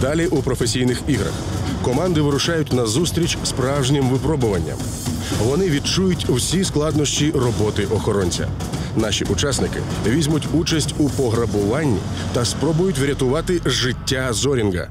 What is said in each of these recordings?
Далі у професійних іграх команди вирушають на зустріч справжнім випробуванням. Вони відчують усі складнощі роботи охоронця. Наші учасники візьмуть участь у пограбуванні та спробують врятувати життя Зорінга.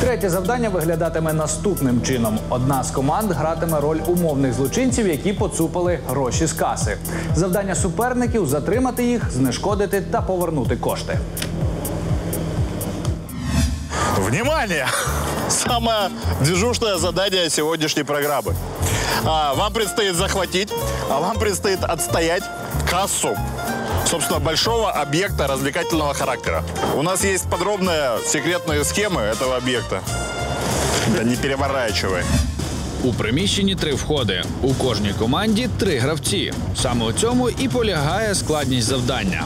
Третє завдання виглядатиме наступним чином: одна з команд гратиме роль умовних злочинців, які поцупили гроші з каси. Завдання суперників затримати їх, знешкодити та повернути кошти. Внимание! Самое движущее задание сегодняшней программы. А, вам предстоит захватить, а вам предстоит отстоять кассу собственно, большого объекта развлекательного характера. У нас есть подробные секретные схемы этого объекта. Да не переворачивай. У приміщенні три входи. У кожній команді три гравці. Саме у цьому і полягає складність завдання.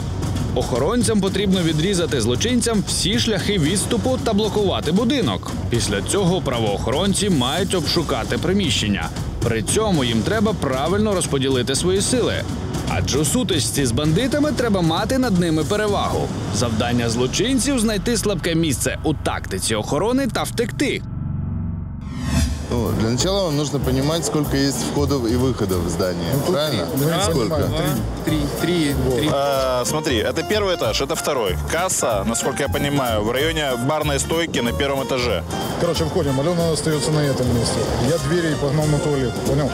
Охоронцям потрібно відрізати злочинцям всі шляхи відступу та блокувати будинок. Після цього правоохоронці мають обшукати приміщення. При цьому їм треба правильно розподілити свої сили. Адже у сутичці з бандитами треба мати над ними перевагу. Завдання злочинців знайти слабке місце у тактиці охорони та втекти. Ну, для начала вам нужно понимать, сколько есть входов и выходов в здание. Правильно? Сколько? Три, три, три. Э, смотри, это первый этаж, это второй. Касса, насколько я понимаю, в районе барной стойки на первом этаже. Короче, входим. Алена остается на этом месте. Я двери погнал на туалет. Понял?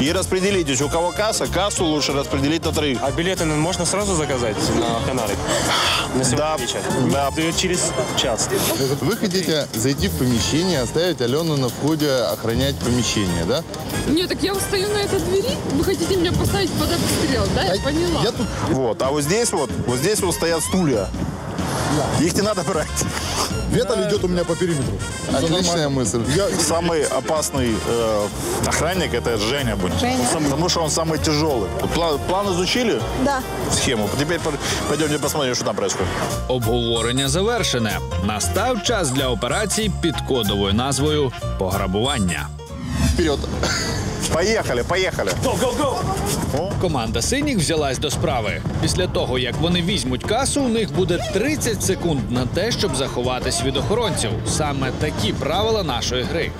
И распределитесь, у кого касса, кассу лучше распределить на троих. А билеты можно сразу заказать на канары? На сегодня Да, вечер? да. Через час. Вы хотите зайти в помещение, оставить Алену на входе охранять помещение, да? Нет, так я стою на этой двери. Вы хотите меня поставить под обстрел, да? Я поняла. Я тут Вот, а вот здесь вот, вот здесь вот стоят стулья. Их не надо брать. Веталь идет у меня по периметру. Всё Отличная нормально. мысль. Я, Самый опасный э, охранник это Женя будет. Сам- Потому что он самый тяжелый. Вот План, план изучили? Да. Схему. Теперь по- пойдемте посмотрим, что там происходит. Обговорення завершене. Настав час для операції під кодовою назвою Пограбування. Вперед. Поехали, поехали. Команда синіх взялась до справи. Після того, як вони візьмуть касу, у них буде 30 секунд на те, щоб заховатись від охоронців. Саме такі правила нашої гри.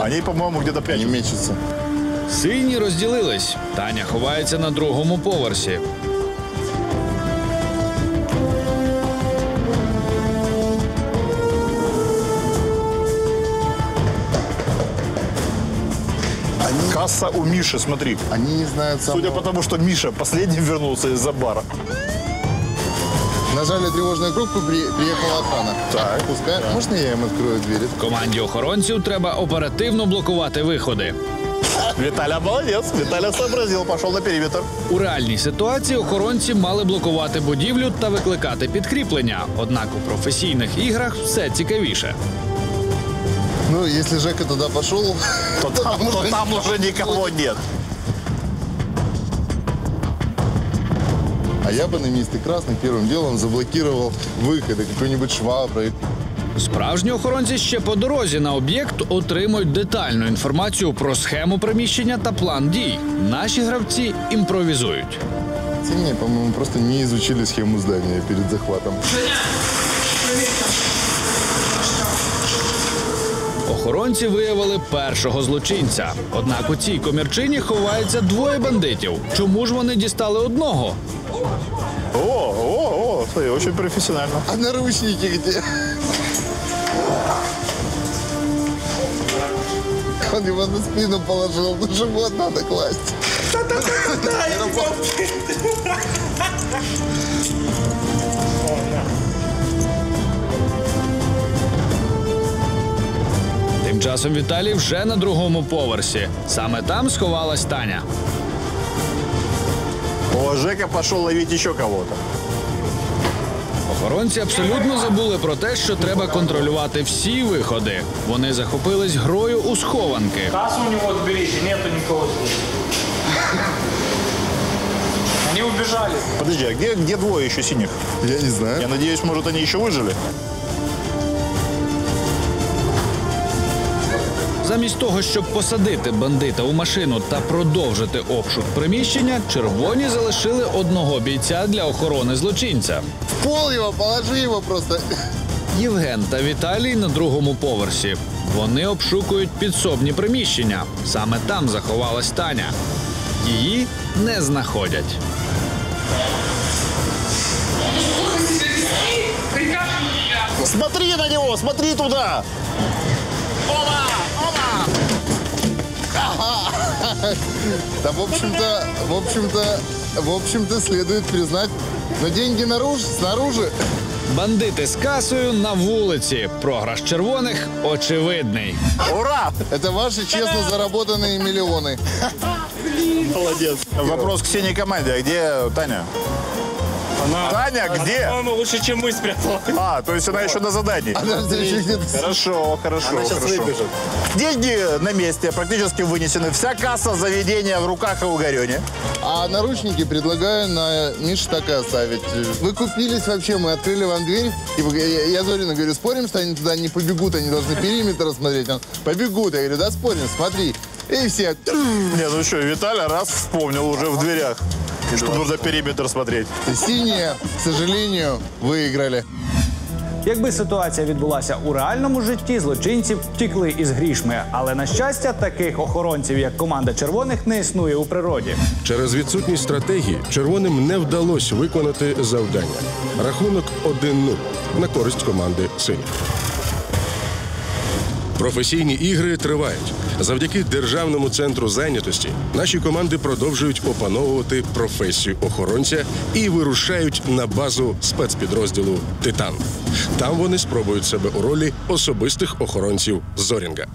Они, по-моему, где-то Они прячутся. Сині розділились. Таня ховається на другому поверсі. Касса у Миши, смотри. Они не знают самого... Судя по тому, что Миша последним вернулся из-за бара. Нажали тревожную кнопку, при- приехала охрана. Так. Пускай. Можно я им открою двери? Команді охоронців треба оперативно блокувати виходи. Виталя молодец. Виталя сообразил, пошел на периметр. У реальній ситуації охоронці мали блокувати будівлю та викликати підкріплення. Однак у професійних іграх все цікавіше. Ну, если Жека туда пошел, То там, то там уже никого нет. а я бы на месте красных первым делом заблокировал выходы, какой-нибудь шваброй. Справжні охоронці ще по дорозі на об'єкт отримують детальну інформацію про схему приміщення та план дій. Наші гравці імпровізують. Сильнее, по-моему, просто не изучили схему здания перед захватом. Охоронці виявили першого злочинця. Однак у цій комірчині ховається двоє бандитів. Чому ж вони дістали одного? О, о, о, смотри, очень профессионально. А наручники где? Он его на спину положил, на живот надо класть. Тим часом Віталій вже на другому поверсі. Саме там сховалась Таня. О, Жека пошел ловить еще кого-то. Охоронці абсолютно забули про те, що треба контролювати всі виходи. Вони захопились грою у схованки. Кассу у него отберите, нету никого здесь. Они убежали. Подожди, а где, где двое еще синих? Я не знаю. Я надеюсь, может, они еще выжили? Замість того, щоб посадити бандита у машину та продовжити обшук приміщення, червоні залишили одного бійця для охорони злочинця. В пол его, положи его просто. Євген та Віталій на другому поверсі. Вони обшукують підсобні приміщення. Саме там заховалась Таня. Її не знаходять. Смотри на него, смотри туда. Да, в общем-то, в общем-то, в общем-то, следует признать, но деньги наружу, снаружи. Бандити з касою на вулиці. Програш червоних очевидний. Ура! Это ваши честно заработанные миллионы. Молодец. Вопрос к синей команде. А где Таня? Она, Таня, где? По-моему, лучше, чем мы спрятала. А, то есть она еще на задании. Она еще где-то Хорошо, хорошо, хорошо. Деньги на месте, практически вынесены. Вся касса заведения в руках и угорене. А наручники предлагаю на Мише так и оставить. Вы купились вообще, мы открыли вам дверь. И я, я Зорину говорю, спорим, что они туда не побегут, они должны периметр осмотреть. Он, побегут. Я говорю, да спорим, смотри. И все. Не, ну что, Виталя раз вспомнил уже в дверях, что нужно периметр смотреть. Синие, к сожалению, выиграли. Якби ситуація відбулася у реальному житті, злочинці втікли із грішми. Але на щастя, таких охоронців, як команда червоних, не існує у природі. Через відсутність стратегії червоним не вдалося виконати завдання. Рахунок 1-0 на користь команди синіх. Професійні ігри тривають. Завдяки державному центру зайнятості наші команди продовжують опановувати професію охоронця і вирушають на базу спецпідрозділу Титан. Там вони спробують себе у ролі особистих охоронців Зорінга.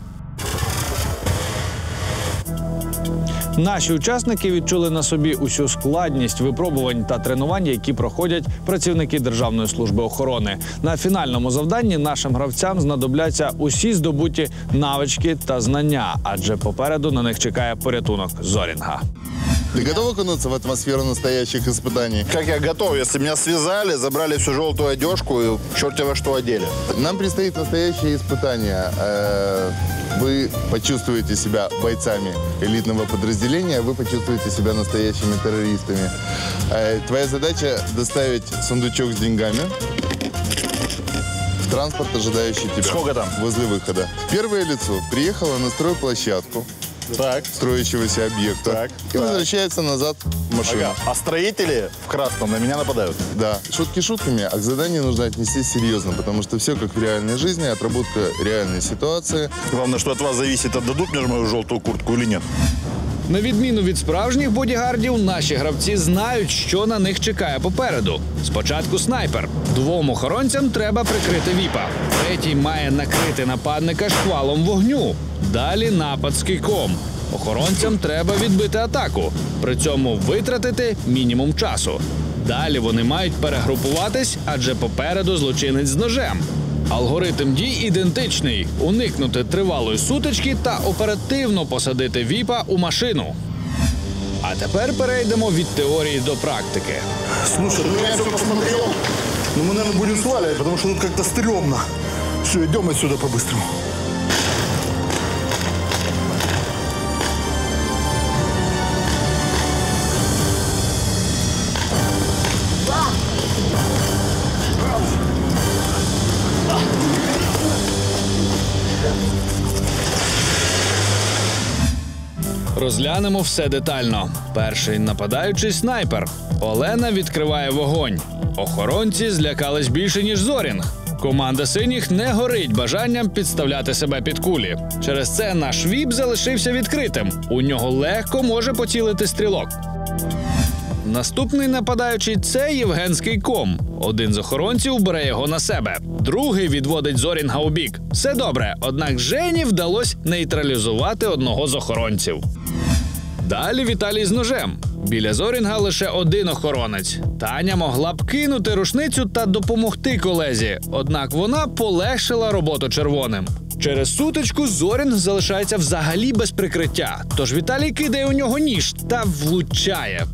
Наші учасники відчули на собі усю складність випробувань та тренувань, які проходять працівники Державної служби охорони. На фінальному завданні нашим гравцям знадобляться усі здобуті навички та знання, адже попереду на них чекає порятунок Зорінга. Ты готов окунуться в атмосферу настоящих испытаний? Как я готов, если меня связали, забрали всю желтую одежку и черти во что одели. Нам предстоит настоящее испытание. Вы почувствуете себя бойцами элитного подразделения, вы почувствуете себя настоящими террористами. Э, Твоя задача доставить сундучок с деньгами в транспорт, ожидающий тебя. Сколько там? Возле выхода. Первое лицо приехало на стройплощадку Так. строящегося объекта Так, и так. возвращается назад в машину. Ага. А строители в красном на меня нападают. Да, шутки шутками, а к заданию нужно отнестись серьезно, потому что все как в реальной жизни, отработка реальной ситуации. Главное, что от вас зависит, отдадут мне мою желтую куртку или нет. На відміну від справжніх бодігардів, наші гравці знають, що на них чекає попереду. Спочатку снайпер. Двом охоронцям треба прикрити віпа. Третій має накрити нападника шквалом вогню. Далі напад з кийком. Охоронцям треба відбити атаку. При цьому витратити мінімум часу. Далі вони мають перегрупуватись, адже попереду злочинець з ножем. Алгоритм дій ідентичний: уникнути тривалої сутички та оперативно посадити віпа у машину. А тепер перейдемо від теорії до практики. Слушай, ну я все посмотрел. Ну мы, наверное, будем сваливать, потому что тут как-то стрёмно. Все, идем отсюда по-быстрому. Розглянемо все детально. Перший нападаючий снайпер. Олена відкриває вогонь. Охоронці злякались більше, ніж Зорінг. Команда синіх не горить бажанням підставляти себе під кулі. Через це наш віп залишився відкритим. У нього легко може поцілити стрілок. Наступний нападаючий це Євгенський ком. Один з охоронців бере його на себе. Другий відводить Зорінга у бік. Все добре, однак Жені вдалося нейтралізувати одного з охоронців. Далі Віталій з ножем. Біля Зорінга лише один охоронець. Таня могла б кинути рушницю та допомогти колезі, однак вона полегшила роботу червоним. Через сутичку Зорінг залишається взагалі без прикриття. Тож Віталій кидає у нього ніж та влучає.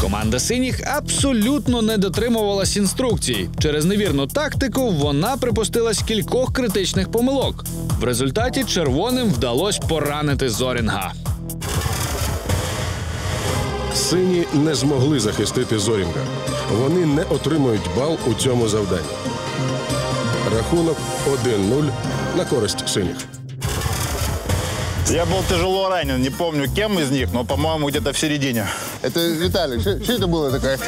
Команда синіх абсолютно не дотримувалась інструкцій. Через невірну тактику вона припустилась кількох критичних помилок. В результаті червоним вдалося поранити Зорінга. Сині не змогли захистити Зорінга. Вони не отримують бал у цьому завданні. Рахунок 1-0 на користь синіх. Я был тяжело ранен, не помню кем из них, но, по-моему, где-то в середине. Это Виталик, что это было такое?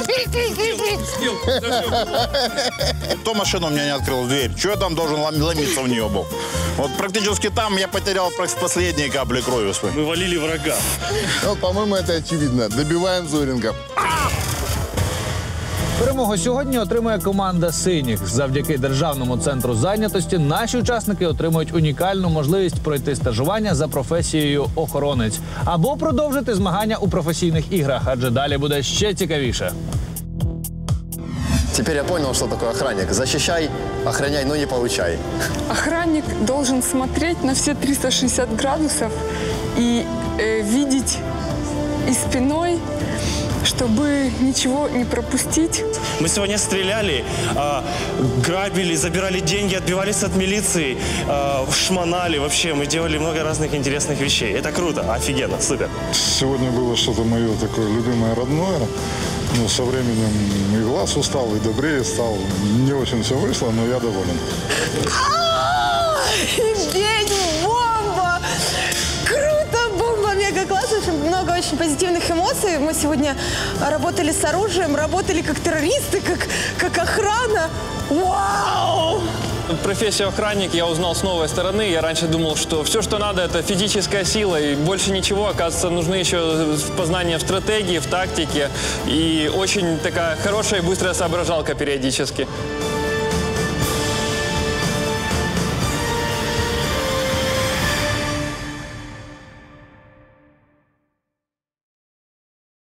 То машина у меня не открыла дверь. Чего я там должен лом- ломиться в нее был? Вот практически там я потерял последние капли крови своей. Мы валили врага. Ну, по-моему, это очевидно. Добиваем Зоринга. Перемогу сьогодні отримує команда синіх. Завдяки державному центру зайнятості наші учасники отримують унікальну можливість пройти стажування за професією охоронець або продовжити змагання у професійних іграх, адже далі буде ще цікавіше. Теперь я понял, что такое охранник. Защищай, охраняй, но не получай. Охранник должен смотреть на все 360 градусов и э, видеть и спиной, чтобы ничего не пропустить. Мы сегодня стреляли, а, грабили, забирали деньги, отбивались от милиции, а, шмонали. Вообще, мы делали много разных интересных вещей. Это круто, офигенно, супер. Сегодня было что-то мое такое любимое, родное. Но со временем и глаз устал, и добрее стал. Не очень все вышло, но я доволен. Очень много очень позитивных эмоций. Мы сегодня работали с оружием, работали как террористы, как, как охрана. Вау! Профессию охранник я узнал с новой стороны. Я раньше думал, что все, что надо, это физическая сила и больше ничего. Оказывается, нужны еще познания в стратегии, в тактике и очень такая хорошая и быстрая соображалка периодически.